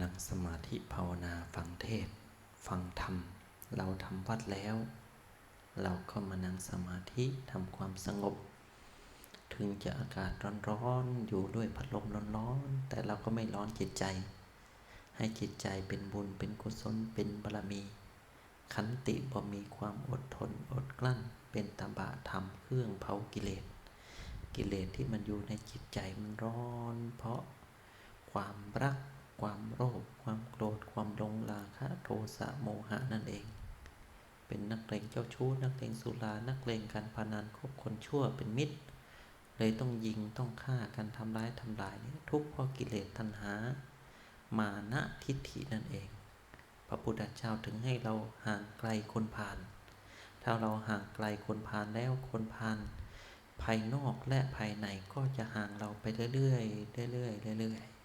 นั่งสมาธิภาวนาฟังเทศ ฟังธรรม เราทำวัดแล้ว เราก็มานั่งสมาธิทำความสงบ ถึงจะอากาศร้อนๆอยู่ด้วยพัดลมร้อนๆแต่เราก็ไม่ร้อนจิตใจ ให้จิตใจเป็นบุญเป็นกุศลเป็นบารมี ขันติบ่มีความอดทนอดกลั้น เป็นตบะธรรมเครื่องเผากิเลสกิเลสที่มันอยู่ในจิตใจมันร้อน เพราะความรัก ความโลภความโกรธความหลงราคะโทสะโมหะนั่นเอง เป็นนักเลงเจ้าชู้ นักเลงสุรานักเลงการพนันคบคนชั่วเป็นมิตร เลยต้องยิงต้องฆ่ากันทำร้ายทำลายเนี่ยทุกข์เพราะกิเลสตัณหา มานะทิฏฐินั่นเอง พระพุทธเจ้าถึงให้เราห่างไกลคนพาลถ้าเราห่างไกลคนพาลแล้วคนพาลภายนอกและภายในก็จะห่างเราไปเรื่อยๆเรื่อยๆเรื่อยๆ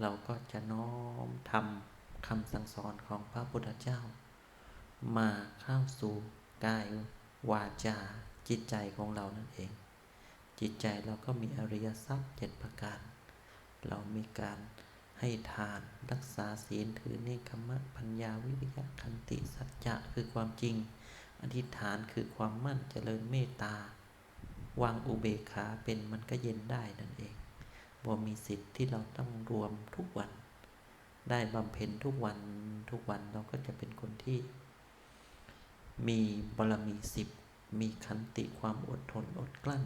เราก็จะน้อมทำคำสั่งสอนของพระพุทธเจ้า มาเข้าสู่กายวาจาจิตใจของเรานั่นเอง จิตใจเราก็มีอริยทรัพย์เจ็ดประการ เรามีการให้ทานรักษาศีลถือเนคขมะปัญญาวิริยะคันติสัจจะคือความจริง อธิษฐานคือความมั่นเจริญเมตตาวางอุเบกขาเป็นมันก็เย็นได้นั่นเอง บ่มีสิทธิ์ที่เราต้องรวมทุกวัน ได้บำเพ็ญทุกวันทุกวันเราก็จะเป็นคนที่ มีบารมีสิบมีขันติความอดทนอดกลั้น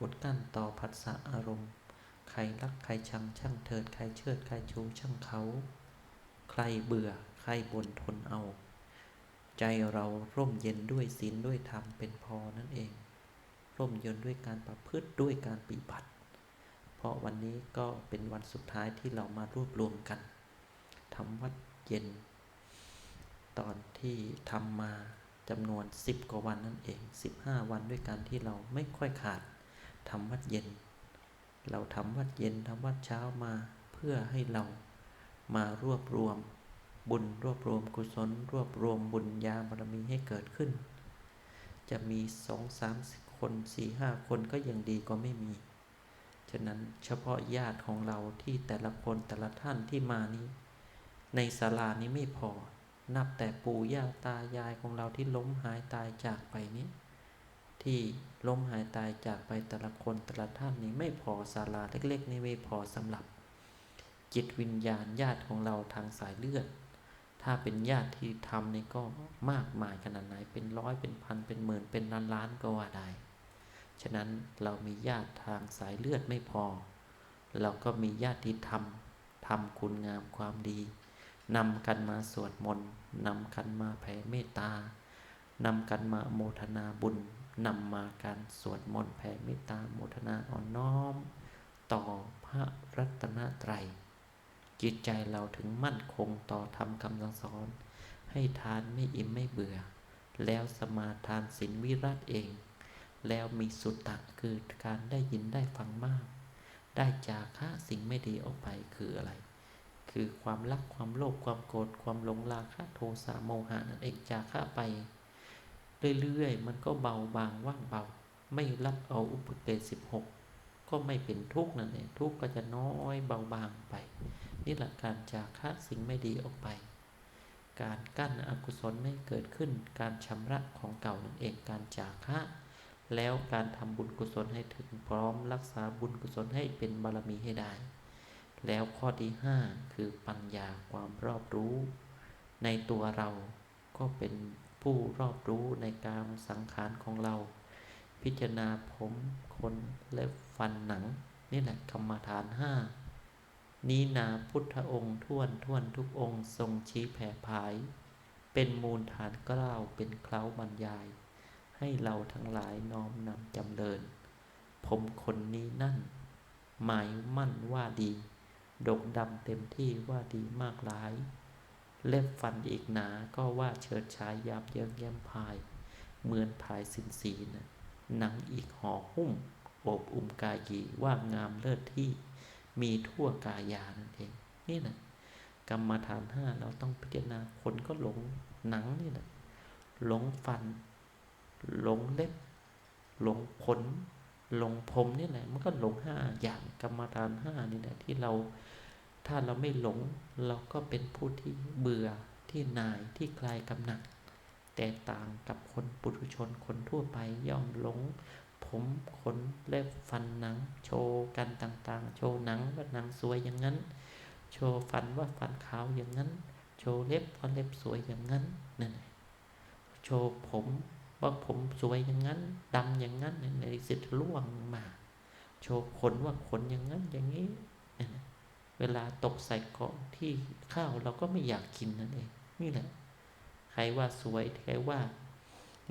อดกลั้นต่อผัสสะอารมณ์ ใครรักใครชังช่างเถิดใครเชิดใครชูช่างเขา ใครเบื่อใครบ่นทนเอา ใจเราร่มเย็นด้วยศีลด้วยธรรมเป็นพอนั่นเอง ร่มเย็นด้วยการประพฤติด้วยการปฏิบัติ เพราะวันนี้ก็เป็นวันสุดท้ายที่เรามารวบรวมกันทำวัดเย็น ตอนที่ทำมาจำนวน 10 กว่าวันนั่นเอง 15 วันด้วยการที่เราไม่ค่อยขาดทำวัดเย็น เราทำวัดเย็นทำวัดเช้ามาเพื่อให้เรามารวบรวมบุญรวบรวมกุศล รวบรวมบุญญาบารมีให้เกิดขึ้น จะมีสองสามคนสี่ห้าคนก็ยังดีก็ไม่มี ฉะนั้นเฉพาะญาติของเราที่แต่ละคนแต่ละท่านที่มานี้ ในศาลานี้ไม่พอ นับแต่ปู่ย่าตายายของเราที่ล้มหายตายจากไปนี้ ที่ล้มหายตายจากไปแต่ละคนแต่ละท่านนี้ไม่พอศาลาเล็กๆนี่ไม่พอสำหรับ จิตวิญญาณญาติของเราทางสายเลือดถ้าเป็นญาติที่ทำนี่ก็มากมายขนาดไหนเป็นร้อยเป็นพันเป็นหมื่นเป็นล้านล้านก็ว่าได้ ฉะนั้นเรามีญาติทางสายเลือดไม่พอ เราก็มีญาติที่ทำทำคุณงามความดีนำกันมาสวดมนต์นำกันมาแผ่เมตตานำกันมาโมทนาบุญนำมาการสวดมนต์แผ่เมตตาโมทนาอ่อนน้อม ต่อพระรัตนตรัย จิตใจเราถึงมั่นคงต่อธรรมคำสั่งสอน ให้ทานไม่อิ่มไม่เบื่อ แล้วสมาทานศีลวิรัตเอง แล้วมีสุตตะคือการได้ยินได้ฟังมาก ได้จากค่าสิ่งไม่ดีออกไปคืออะไร คือความรักความโลภความโกรธความหลงราคะโทสะโมหะนั่นเองจากค่าไป เรื่อยๆ มันก็เบาบางว่างเบา ไม่รับเอาอุปเกสิบหกก็ไม่เป็นทุกข์นั่นเองทุกข์ก็จะน้อยเบาบางไป นี่แหละการจากค่าสิ่งไม่ดีออกไป การกั้นอกุศลไม่เกิดขึ้นการชำระของเก่านั่นเองการจากค่า แล้วการทำบุญกุศลให้ถึงพร้อมรักษาบุญกุศลให้เป็นบารมีให้ได้ แล้วข้อที่ห้าคือปัญญาความรอบรู้ ในตัวเราก็เป็นผู้รอบรู้ในการสังขารของเรา พิจารณาผมขนเล็บฟันหนัง นี่แหละกรรมฐานห้านี้นาพุทธองค์ท่วนท่วนทุกองค์ทรงชี้แผ่ภาย เป็นมูลฐานกล้าวเป็นเคล้าบรรยาย ให้เราทั้งหลายน้อมนำจำเริญ ผมคนนี้นั่น หมายมั่นว่าดีดกดำเต็มที่ว่าดีมากหลาย เล็บฟันอีกหนาก็ว่าเฉิดฉายยาบเยิงแย้มพาย เหมือนพายสินสีนะหนังอีกห่อหุ้มโอบอุ้มกายีว่างามเลิศที่ มีทั่วกายานั่นเอง นี่นะกรรมฐานห้าเราต้องพิจารณาคนก็หลงหนังนี่แหละหลงฟัน หลงเล็บ หลงขนหลงผมนี่แหละ มันก็หลงห้าอย่างกรรมฐานห้านี่แหละที่เราถ้าเราไม่หลงเราก็เป็นผู้ที่เบื่อที่นายที่คลายกำหนัดแต่ต่างกับคนปุถุชนคนทั่วไปย่อมหลง ผมขนเล็บฟันหนัง โชว์กันต่างๆ โชว์หนังว่าหนังสวยอย่างนั้น โชว์ฟันว่าฟันขาวอย่างนั้น โชว์เล็บว่าเล็บสวยอย่างนั้นนั่นแหละโชว์ผม ว่าผมสวยอย่างนั้นดำอย่างนั้นในสิทธิ์ล่วงมา โชว์ขนว่าขนอย่างนั้นอย่างนี้ เวลาตกใส่เกาะที่ข้าวเราก็ไม่อยากกินนั่นเองนี่แหละ ใครว่าสวยใครว่า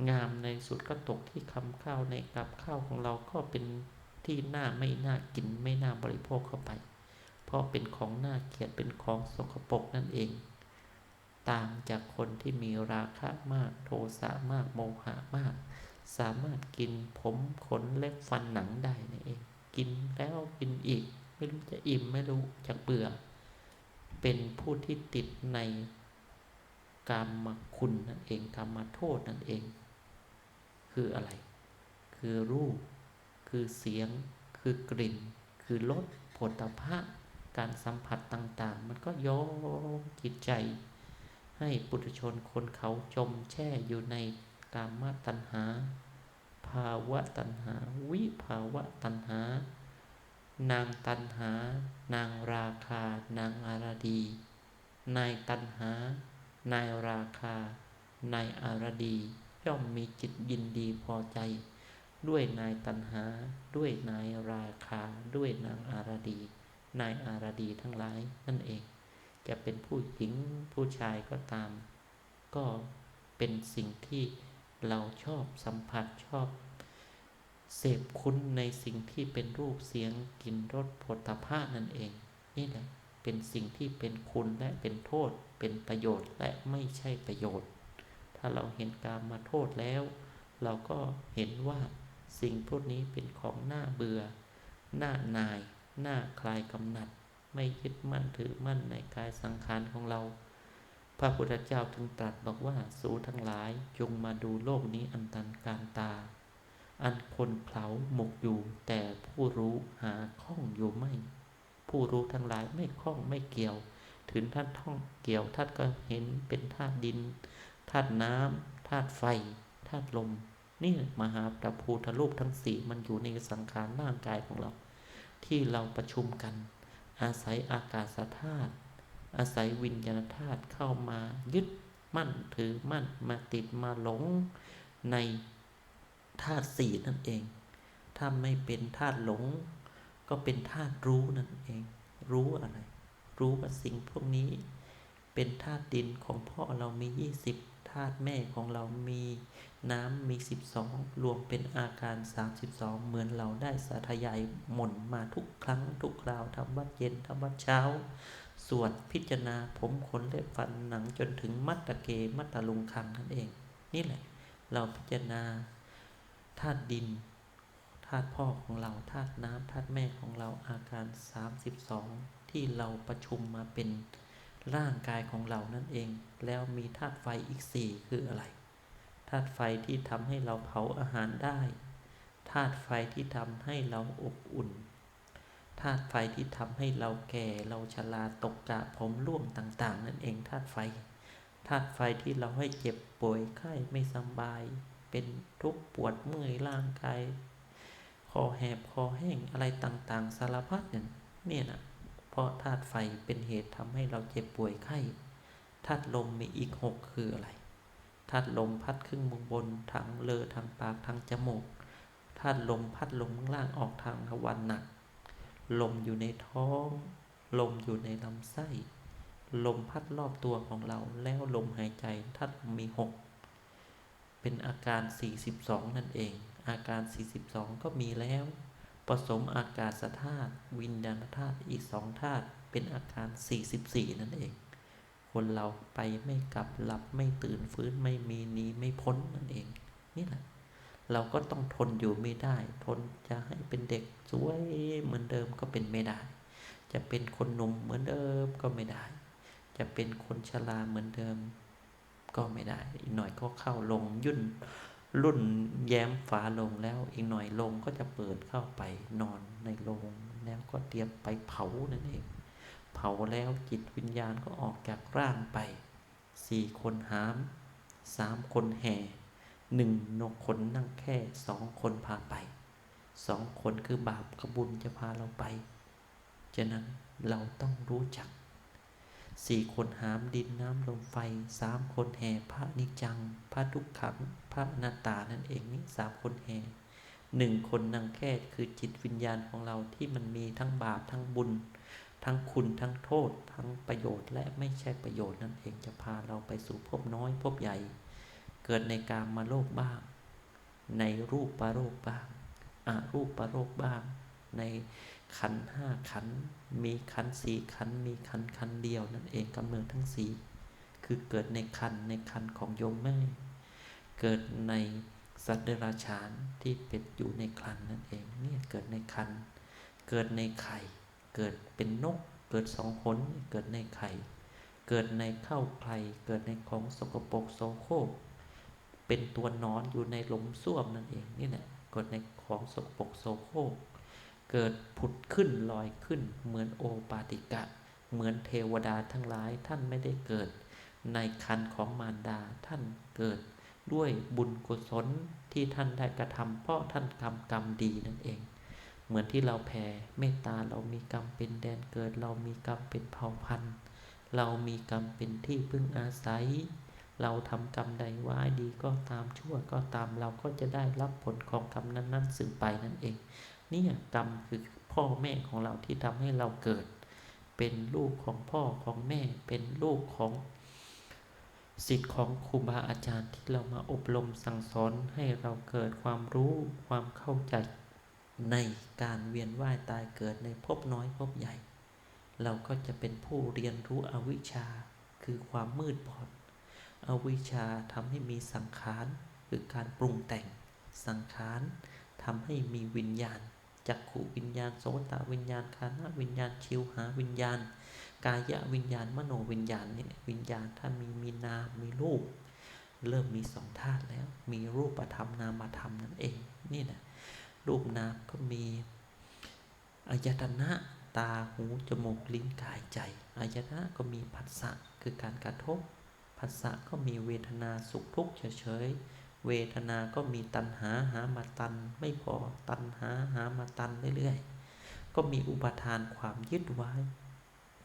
งามในสุดก็ตกที่คำข้าวในกับข้าวของเราก็เป็นที่หน่าไม่น่ากินไม่น่าบริโภคเข้าไป เพราะเป็นของน่าเกลียดเป็นของสกปรกนั่นเอง ต่างจากคนที่มีราคะมากโทสะมากโมหะมาก สามารถกินผมขนเล็บฟันหนังได้นั่นเอง กินแล้วกินอีก ไม่รู้จะอิ่มไม่รู้จะเบื่อ เป็นผู้ที่ติดในกรรมคุณนั่นเองกรรมโทษนั่นเอง คืออะไร คือรูป คือเสียง คือกลิ่น คือรสผลตภะการสัมผัสต่าง ๆ มันก็โยงจิตใจ ให้ปุถุชนคนเขาจมแช่อยู่ในกามตัณหา ภาวะตัณหา วิภาวะตัณหา นางตัณหา นางราคา นางอารดี นายตัณหา นายราคา นายอารดี ย่อมมีจิตยินดีพอใจ ด้วยนายตัณหา ด้วยนายราคา ด้วยนางอารดี นายอารดีทั้งหลายนั่นเอง จะเป็นผู้หญิงผู้ชายก็ตาม ก็เป็นสิ่งที่เราชอบสัมผัสชอบ เสพคุ้นในสิ่งที่เป็นรูปเสียงกลิ่นรสผลตภะนั่นเอง นี่แหละเป็นสิ่งที่เป็นคุณและเป็นโทษ เป็นประโยชน์และไม่ใช่ประโยชน์ ถ้าเราเห็นการมาโทษแล้ว เราก็เห็นว่าสิ่งพวกนี้เป็นของหน้าเบื่อ หน้านาย หน้าคลายกำหนัด ไม่ยึดมั่นถือมั่นในกายสังขารของเรา พระพุทธเจ้าถึงตรัสบอกว่าสูทั้งหลายจงมาดูโลกนี้อันตันการตา อันคนเขาหมกอยู่ แต่ผู้รู้หาข้องอยู่ไม่ ผู้รู้ทั้งหลายไม่ข้องไม่เกี่ยว ถึงท่านท่องเกี่ยวท่านก็เห็นเป็นธาตุดินธาตุน้ำธาตุไฟธาตุลมนี่มหาตะภูทะรูปทั้งสี่มันอยู่ในสังขารร่างกายของเรา ที่เราประชุมกัน อาศัยอากาศธาตุอาศัยวิญญาณธาตุเข้ามายึดมั่นถือมั่นมาติดมาหลงในธาตุสี่นั่นเอง ถ้าไม่เป็นธาตุหลง ก็เป็นธาตุรู้นั่นเอง รู้อะไร รู้ว่าสิ่งพวกนี้ เป็นธาตุดินของพ่อเรามียี่สิบาตุแม่ของเรามีน้ำมีสิบสองรวมเป็นอาการสามสิบสองเหมือนเราได้สาธยายหม่นมาทุกครั้งทุกคราวทำวัดเย็นทำวัดเช้า สวดพิจารณาผมขนเล็บฟันหนังจนถึงมัตตะเกมัตตะลุงคังนั่นเอง นี่แหละ เราพิจารณาธาตุดินธาตุพ่อของเราธาตุน้ำธาตุแม่ของเราอาการ 32 ที่เราประชุมมาเป็น ร่างกายของเรานั่นเอง แล้วมีธาตุไฟอีกสี่คืออะไรธาตุไฟที่ทำให้เราเผาอาหารได้ธาตุไฟที่ทำให้เราอบอุ่นธาตุไฟที่ทำให้เราแก่เราชราตกกะผมร่วงต่าง ๆ นั่นเองธาตุไฟธาตุไฟที่เราให้เจ็บป่วยไข้ไม่สบาย เป็นทุกข์ปวดเมื่อยร่างกายคอแหบคอแห้งอะไรต่างๆ สารพัดเนี่ยเนี่ยนะ ราะธาตุไฟเป็นเหตุทำให้เราเจ็บป่วยไข้ธาตุลมมีอีกหกคืออะไรธาตุลมพัดขึ้นบนทางเลอทางปากทางจมูกธาตุลมพัดลมข้างล่างออกทางทวันหนัก ลมอยู่ในท้อง ลมอยู่ในลำไส้ ลมพัดรอบตัวของเราแล้วลมหายใจธาตุมีหกเป็นอาการ 42 นั่นเอง อาการ 42 ก็มีแล้ว ผสมอากาศธาตุวิญญาณธาตุอีกสองธาตุเป็นอาการ 44 นั่นเอง คนเราไปไม่กลับหลับไม่ตื่นฟื้นไม่มีหนีไม่พ้นนั่นเอง นี่แหละ เราก็ต้องทนอยู่ไม่ได้ ทนจะให้เป็นเด็กสวยเหมือนเดิมก็เป็นไม่ได้ จะเป็นคนหนุ่มเหมือนเดิมก็ไม่ได้ จะเป็นคนชราเหมือนเดิมก็ไม่ได้ อีกหน่อยก็เข้าลงยุ่น รุ่นแย้มฝาลงแล้วอีกหน่อยลงก็จะเปิดเข้าไปนอนในโรงแล้วก็เตรียมไปเผานั่นเอง เผาแล้วจิตวิญญาณก็ออกจากร่างไปสี่คนหามสามคนแห่หนึ่งนกขนนั่งแค่สองคนพาไปสองคนคือบาปกบบุญจะพาเราไป ฉะนั้นเราต้องรู้จัก สี่คนหามดินน้ำลมไฟสามคนแห่พระนิจัง พระทุกขัง พระนาตตานั่นเองนี่สามคนแห่หนึ่งคนนางแค่คือจิตวิญญาณของเราที่มันมีทั้งบาปทั้งบุญ ทั้งคุณทั้งโทษ ทั้งประโยชน์และไม่ใช่ประโยชน์นั่นเองจะพาเราไปสู่ภพน้อยภพใหญ่ เกิดในกามมาโลกบ้าง ในรูปปรโลกบ้างอารูปปรโลกบ้าง ใน ขันห้าขัน มีขันสี่ขัน มีขันขันเดียวนั่นเองกำเนิดทั้งสี่คือเกิดในขันในขันของโยมแม่ เกิดในสัตว์เดรัจฉานที่เป็นอยู่ในครันนั่นเองเนี่ยเกิดในคัน เกิดในไข่ เกิดเป็นนก เกิดสองขนเกิดในไข่ เกิดในข้าวไข่เกิดในของสกปรกโซโครกเป็นตัวนอนอยู่ในหลุมส้วมนั่นเองนี่แหละเกิดในของสกปรกโซโครก เกิดผุดขึ้นลอยขึ้น เหมือนโอปาติกะ เหมือนเทวดาทั้งหลายท่านไม่ได้เกิด ในคันของมารดาท่านเกิด ด้วยบุญกุศลที่ท่านได้กระทำเพราะท่านทำกรรมดีนั่นเอง เหมือนที่เราแผ่เมตตาเรามีกรรมเป็นแดนเกิด เรามีกรรมเป็นเผ่าพันธุ์ เรามีกรรมเป็นที่พึ่งอาศัยเราทำกรรมใดไว้ดีก็ตามชั่วก็ตามเราก็จะได้รับผลของกรรมนั้นๆซึ่งไปนั่นเอง นี่ยกรรมคือพ่อแม่ของเราที่ทำให้เราเกิด เป็นลูกของพ่อของแม่ เป็นลูกของสิทธิ์ของครูบาอาจารย์ที่เรามาอบรมสั่งสอนให้เราเกิดความรู้ความเข้าใจในการเวียนว่ายตายเกิดในภพน้อยภพใหญ่ เราก็จะเป็นผู้เรียนรู้อวิชชาคือความมืดบอด อวิชชาทำให้มีสังขารคือการปรุงแต่งสังขารทำให้มีวิญญาณ จักขุวิญญาณโสตวิญญาณคานะวิญญาณชิวหาวิญญาณ กายะวิญญาณมโนวิญญาณเนี่ยวิญญาณถ้ามีมีนามมีรูป เริ่มมีสองธาตุแล้ว มีรูปธรรมนามธรรมนั่นเองนี่นะรูปนามก็มีอายตนะตาหูจมูกลิ้นกายใจอายตนะก็มีผัสสะคือการกระทบผัสสะก็มีเวทนาสุขทุกข์เฉย เวทนาก็มีตัณหาหามาตัน ไม่พอตัณหาหามาตันเรื่อยๆ ก็มีอุปทานความยึดไว้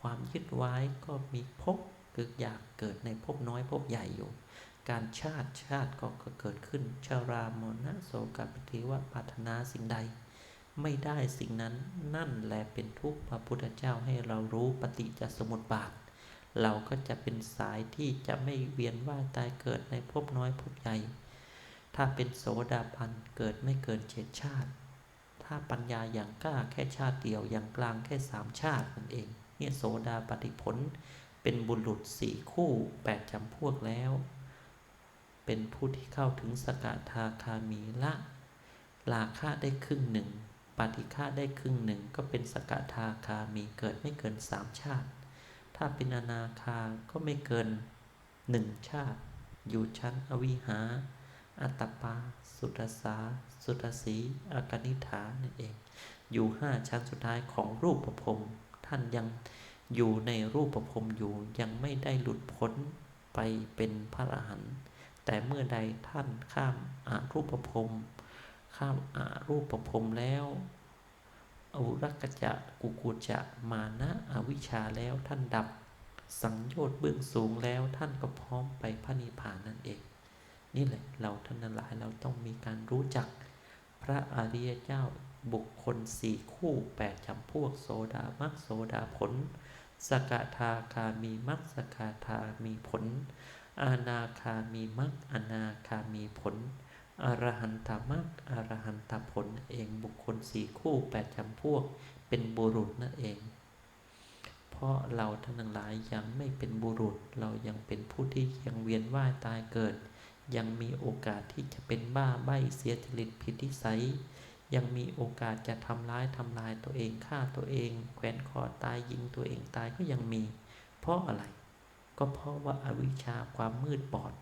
ความยึดไว้ก็มีภพคืออยากเกิดในภพน้อยภพใหญ่อยู่ การชาติชาติก็เกิดขึ้นชารามนะโสกปฏิวะปัถนาสิ่งใด ไม่ได้สิ่งนั้นนั่นแหละเป็นทุกข์พระพุทธเจ้าให้เรารู้ปฏิจจสมุปบาทเราก็จะเป็นสายที่จะไม่เวียนว่ายตายเกิดในภพน้อยภพใหญ่ ถ้าเป็นโสดาบันเกิดไม่เกินเจ็ดชาติ ถ้าปัญญาอย่างกล้าแค่ชาติเดียวอย่างกลางแค่สามชาตินั่นเอง เนี่ยโสดาปฏิผล เป็นบุรุษสี่คู่แปดจำพวกแล้ว เป็นผู้ที่เข้าถึงสกทาคามีละลาค่าได้ครึ่งหนึ่งปฏิฆาได้ครึ่งหนึ่งก็เป็นสกทาคามีเกิดไม่เกินสามชาติ ถ้าเป็นอนาคาก็ไม่เกินหนึ่งชาติ อยู่ชั้นอวิหา อัตปา สุตสา สุตสีอากนิฐานั่นเอง อยู่ห้าชั้นสุดท้ายของรูปประพรมท่านยังอยู่ในรูปประพรมอยู่ยังไม่ได้หลุดพ้นไปเป็นพระอรหันต์แต่เมื่อใดท่านข้ามอารูปประพรมข้ามอารูปประพรมแล้วอวุรกจะกุกุจะมานะอวิชชาแล้วท่านดับ สังโยชน์เบื้องสูงแล้วท่านก็พร้อมไปพระนิพพานนั่นเอง นี่แหละเราท่านหลายเราต้องมีการรู้จักพระอริยเจ้าบุคคลสี่คู่แปดจำพวกโสดามักโสดาผล สกทาคามีมักสกทามีผล อาณาคามีมักอนาคามีผลอรหันตมักอรหันตผลเองบุคคลสี่คู่แปดจำพวกเป็นบุรุษนั่นเอง เพราะเราทั้งหลายยังไม่เป็นบุรุษ เรายังเป็นผู้ที่ยังเวียนว่ายตายเกิด ยังมีโอกาสที่จะเป็นบ้าใบ้เสียจริตผิดทิสัย ยังมีโอกาสจะทำร้ายทำลายตัวเองฆ่าตัวเอง แขวนคอตายยิงตัวเองตายก็ยังมี เพราะอะไร ก็เพราะว่าอาวิชชาความมืดบอด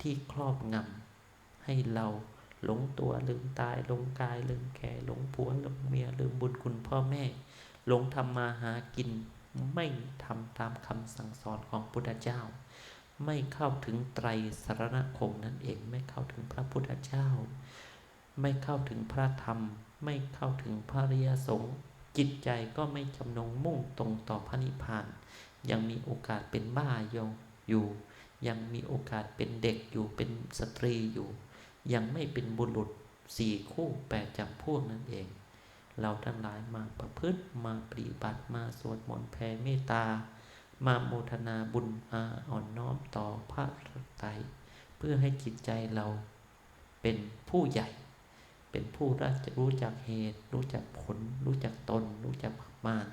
ที่ครอบงำให้เราหลงตัวลืมตายหลงกายลืมแก่หลงผัวหลงเมียลืมบุญคุณพ่อแม่ หลงทำมาหากินไม่ทำตามคำสั่งสอนของพุทธเจ้า ไม่เข้าถึงไตรสรณคมนั่นเอง ไม่เข้าถึงพระพุทธเจ้า ไม่เข้าถึงพระธรรม ไม่เข้าถึงพระริยสงฆ์จิตใจก็ไม่จำนงมุ่งตรงต่อพระนิพพาน ยังมีโอกาสเป็นบ้าอยู่ ยังมีโอกาสเป็นเด็กอยู่เป็นสตรีอยู่ ยังไม่เป็นบุรุษสี่คู่แปดจำพวกนั่นเอง เราทั้งหลายมาประพฤติมาปฏิบัติมาสวดมนต์แผ่เมตตา มาโมทนาบุญอาอ่อนน้อมต่อพระรไตรเพื่อให้จิตใจเราเป็นผู้ใหญ่ เป็นผู้รู้จักเหตุ รู้จักผล รู้จักตน รู้จักประมาณ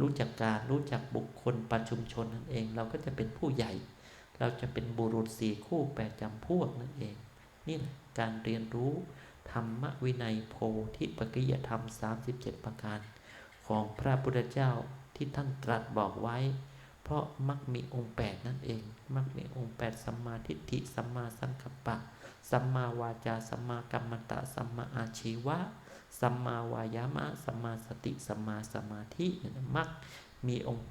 รู้จักการรู้จักบุคคลปัจชุมชนนั่นเอง เราก็จะเป็นผู้ใหญ่ เราจะเป็นบุรุษสี่คู่แปดจำพวกนั่นเอง นี่แหละการเรียนรู้ธรรมวินัยโพธิปกิยธรรม 37 ประการ ของพระพุทธเจ้าที่ท่านตรัสบอกไว้ เพราะมักมีองค์8นั่นเอง มักมีองค์8สัมมาทิฏฐิสัมมาสังกัปปะสัมมาวาจาสัมมากัมมันตะสัมมาอาชีวะสัมมาวายามะสัมมาสติสัมมาสมาธิมักมีองค์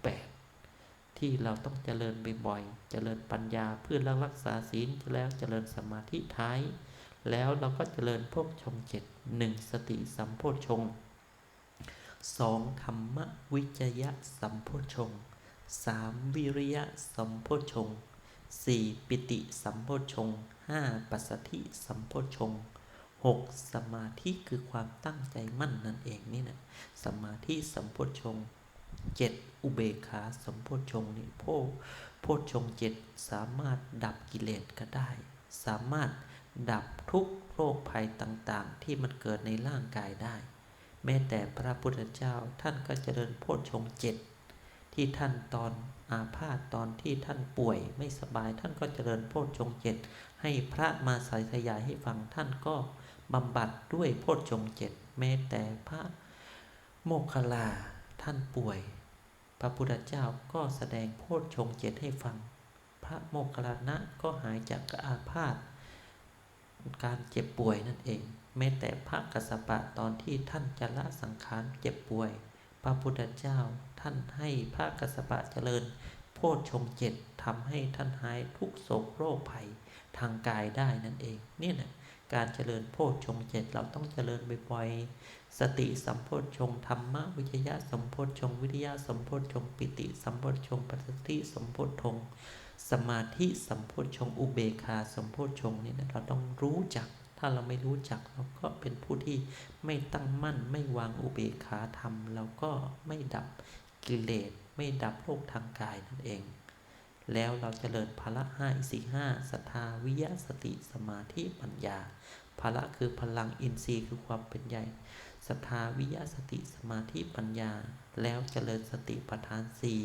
8ที่เราต้องเจริญบ่อยๆเจริญปัญญาเพื่อรักษาศีลแล้วเจริญสมาธิท้าย แล้วเราก็เจริญพวกชงเจ็ดหนึ่งสติสัมโพชงสองธรรมวิจยะสัมโพชง สามวิริยะสัมโพชงสี่ปิติสัมโพชงห้าปัสสธิสัมโพชงหกสมาธิคือความตั้งใจมั่นนั่นเองนี่นะสมาธิสัมโพชงเจ็ดอุเบกขาสัมโพชงนี่โพโพชงเจ็ดสามารถดับกิเลสก็ได้ สามารถดับทุกโรคภัยต่างๆ ที่มันเกิดในร่างกายได้ แม้แต่พระพุทธเจ้าท่านก็เจริญโพชฌงเจ็ด ที่ท่านตอนอาพาธตอนที่ท่านป่วยไม่สบายท่านก็เจริญโพชฌงเจ็ดให้พระมาสายทยายให้ฟังท่านก็บำบัดด้วยโพชฌงเจ็ดแม้แต่พระโมคคัลลาท่านป่วย พระพุทธเจ้าก็แสดงโพชฌงเจ็ดให้ฟัง พระโมคคัลลานะก็หายจากอาพาธการเจ็บป่วยนั่นเอง แม้แต่พระกัสสปะตอนที่ท่านจะละสังขารเจ็บป่วย พระพุทธเจ้าท่านให้พระกัสสปะเจริญ โพชฌงเจ็ดทำให้ท่านหายทุกโศกโรคภัยทางกายได้นั่นเองนี่นะการเจริญโพชฌงเจ็ดเราต้องเจริญบ่อยๆ สติสัมโพชฌงธรรมะวิจยะสัมโพชฌงวิทยาสัมโพชฌงปิติสัมโพชฌงปัสสติสัมโพชฌงสมาธิสัมโพชฌงอุเบกขาสัมโพชฌงนี่นะเราต้องรู้จัก ถ้าเราไม่รู้จักเราก็เป็นผู้ที่ไม่ตั้งมั่น ไม่วางอุเบกขาธรรม เราก็ไม่ดับกิเลสไม่ดับโรคทางกายนั่นเอง แล้วเราจเจริญพละห้าสี่ห้าศรัทธาวิยะสติสมาธิปัญญาพละคือพลังอินทรีย์คือความเป็นใหญ่ศรัทธาวิยะสติสมาธิปัญญา แล้วเจริญสติปัฏฐานสี่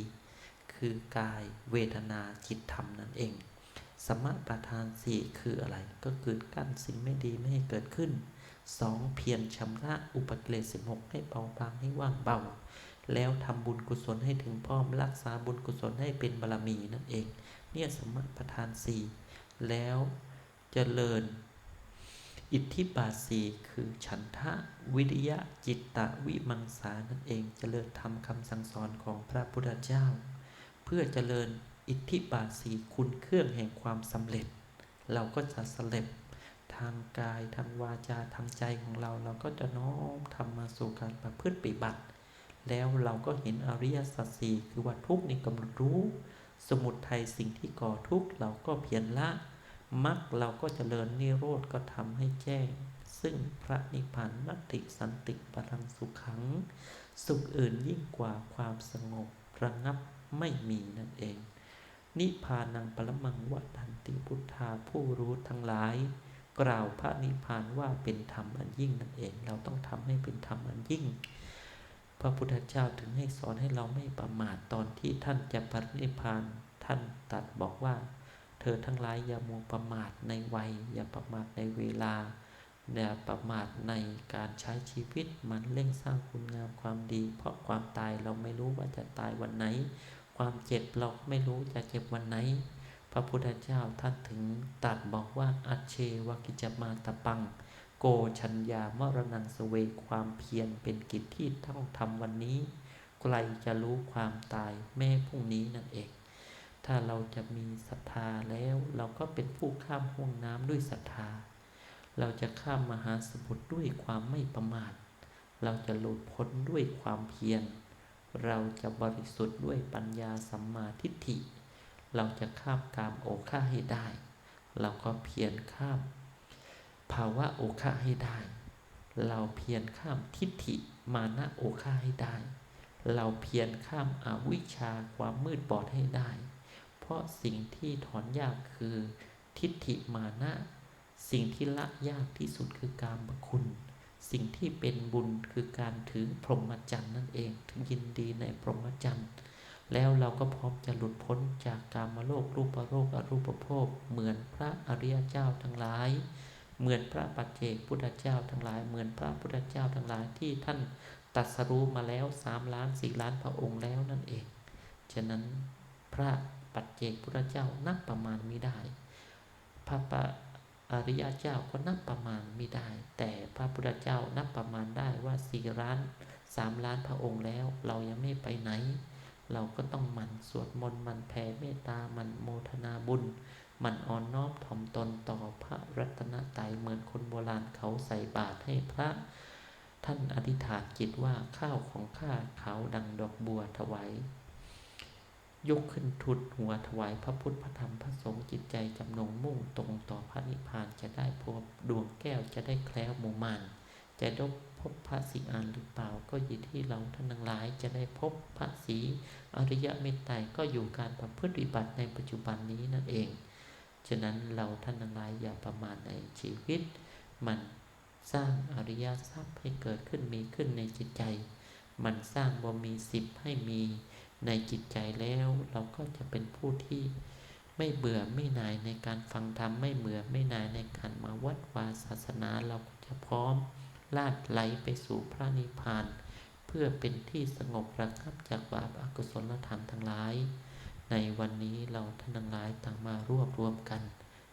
คือกายเวทนาจิตธรรมนั่นเอง สมประทานสี่คืออะไร ก็คือกั้นสิ่งไม่ดีไม่ให้เกิดขึ้น 2. เพียรชำระอุปกิเลส16 ให้เบาบางให้ว่างเบา แล้วทำบุญกุศลให้ถึงพร้อมรักษาบุญกุศลให้เป็นบารมีนั่นเอง เนี่ยสมประทานสี่แล้วจเจริญ อิทธิบาทสีคือฉันทะวิริยะจิตตะวิมังสานั่นเองจเจริญทำคำสั่งสอนของพระพุทธเจ้า เพื่อเจริญ อิทธิบาทสีคุณเครื่องแห่งความสำเร็จ เราก็จะสำเร็จทางกายทางวาจาทางใจของเรา เราก็จะน้อมทำมาสู่การประพฤติปฏิบัติ แล้วเราก็เห็นอริยสัจสี่คือว่าทุกนี่กำหนดรู้ สมุทัยสิ่งที่ก่อทุกข์เราก็เพียรละมรรคเราก็เจริญนิโรธก็ทำให้แจ้ง ซึ่งพระนิพพานนัตติสันติปรังสุขัง สุขอื่นยิ่งกว่าความสงบระงับไม่มีนั่นเอง นิพานังปรมังวัฏันติพุทธาผู้รู้ทั้งหลาย กล่าวพระนิพพานว่าเป็นธรรมอันยิ่งนั่นเอง เราต้องทำให้เป็นธรรมอันยิ่ง พระพุทธเจ้าถึงให้สอนให้เราไม่ประมาทตอนที่ท่านจะปรินิพพานท่านตัดบอกว่า เธอทั้งหลายอย่ามัวประมาทในวัย อย่าประมาทในเวลาอย่าประมาทในการใช้ชีวิตมันเร่งสร้างคุณงามความดี เพราะความตายเราไม่รู้ว่าจะตายวันไหน ความเจ็บเราไม่รู้จะเจ็บวันไหน พระพุทธเจ้าท่านถึงตัดบอกว่าอัเชวกิจมาตะปัง โกชัญญามรณังสเวความเพียรเป็นกิจที่ต้องทำวันนี้ใครจะรู้ความตายแม่พรุ่งนี้นั่นเอง ถ้าเราจะมีศรัทธาแล้วเราก็เป็นผู้ข้ามห่วงน้ำด้วยศรัทธา เราจะข้ามมหาสมุทรด้วยความไม่ประมาท เราจะหลุดพ้นด้วยความเพียร เราจะบริสุทธิ์ด้วยปัญญาสัมมาทิฏฐิ เราจะข้ามกามโอฆาให้ได้ เราก็เพียรข้าม ภาวะโอฆาให้ได้ เราเพียรข้ามทิฏฐิมานะโอฆาให้ได้ เราเพียรข้ามอาวิชชาความมืดบอดให้ได้ เพราะสิ่งที่ถอนยากคือทิฏฐิมานะ สิ่งที่ละยากที่สุดคือการบคุณ สิ่งที่เป็นบุญคือการถือพรหมจรรย์นั่นเองถึงยินดีในพรหมจรรย์แล้วเราก็พร้อมจะหลุดพ้นจากกามโลกรูปโลกอรูปภพเหมือนพระอริยเจ้าทั้งหลาย เหมือนพระปัจเจกพุทธเจ้าทั้งหลาย เหมือนพระพุทธเจ้าทั้งหลายที่ท่านตรัสรู้มาแล้วสามล้านสี่ล้านพระองค์แล้วนั่นเอง ฉะนั้นพระปัจเจกพุทธเจ้านับประมาณไม่ได้ พระปะ อริยเจ้าก็นับประมาณไม่ได้ แต่พระพุทธเจ้านับประมาณได้ว่าสี่ล้านสามล้านพระองค์แล้ว เรายังไม่ไปไหน เราก็ต้องหมั่นสวดมนต์หมันแผ่เมตตาหมันโมทนาบุญหมันอ่อนน้อมถ่อมตนต่อพระรัตนตรัยเหมือนคนโบราณเขาใส่บาตรให้พระ ท่านอธิษฐานจิตว่าข้าวของข้าเขาดังดอกบัวถวาย ยกขึ้นทุดหัวถวายพระพุทธพระธรรมพระสงฆ์จิตใจจำนงมุ่งตรงต่อพระนิพพานจะได้พบดวงแก้วจะได้แคล้วหมู่มานจะได้พบพระสิอานหรือเปล่าก็อยู่ที่เราท่านทั้งหลายจะได้พบพระสีอริยเมตไตรก็อยู่การประพฤติปฏิบัติในปัจจุบันนี้นั่นเอง ฉะนั้นเราท่านทั้งหลายอย่าประมาทในชีวิต มันสร้างอริยทรัพย์ให้เกิดขึ้นมีขึ้นในจิตใจ มันสร้างบ่มีสิบให้มี ในจิตใจแล้วเราก็จะเป็นผู้ที่ไม่เบื่อไม่นายในการฟังธรรมไม่เบื่อไม่นายในการมาวัดวาศาสนาเราก็จะพร้อมลาดไหลไปสู่พระนิพพาน เพื่อเป็นที่สงบระงับจากบาปอกุศลธรรมทั้งหลาย ในวันนี้เราท่านทั้งหลายต่างมารวบรวมกัน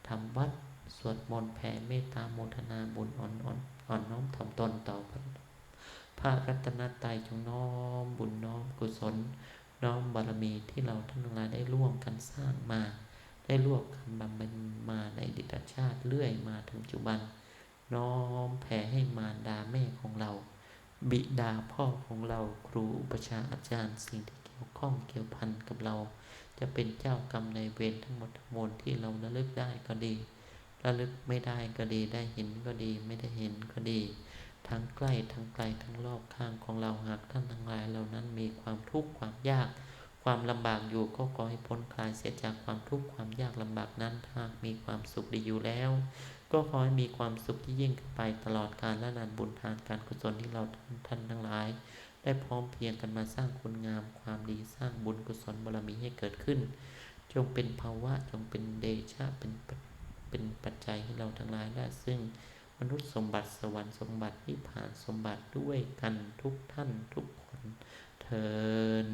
ทำวัดสวดมนต์แผ่เมตตาโมทนาบุญอ่อนอ่อนอ่อนน้อมถ่อมตนต่อพระพระรัตนตรัยจงน้อมบุญน้อมกุศล น้อมบารมีที่เราท่านทั้งหลายได้ร่วมกันสร้างมา ได้ร่วมกันบำเพ็ญมาในดิตชาติเรื่อยมาถึงปัจจุบัน น้อมแผ่ให้มารดาแม่ของเรา บิดาพ่อของเราครูอุปชาอาจารย์สิ่งที่เกี่ยวข้องเกี่ยวพันกับเรา จะเป็นเจ้ากรรมในเวรทั้งหมดทั้งมวลที่เราระลึกได้ก็ดีระลึกไม่ได้ก็ดีได้เห็นก็ดีไม่ได้เห็นก็ดี ทั้งใกล้ทั้งไกลทั้งรอบข้างของเราหากท่านทั้งหลายเหล่านั้นมีความทุกข์ความยาก ความลำบากอยู่ก็ขอให้พ้นคลายเสียจากความทุกข์ความยากลำบากนั้นถ้ามีความสุขดีอยู่แล้ว ก็ขอให้มีความสุขที่ยิ่งขึ้นไปตลอดกาลและนานบุญทานการกุศลที่เราท่านทั้งหลาย ได้พร้อมเพรียงกันมาสร้างคุณงามความดีสร้างบุญกุศลบารมีให้เกิดขึ้น จงเป็นภาวะจงเป็นเดชะเป็นเป็นปัจจัยให้เราทั้งหลายได้ซึ่ง มนุษย์สมบัติสวรรค์สมบัตินิพพานสมบัติด้วยกันทุกท่านทุกคนเทิน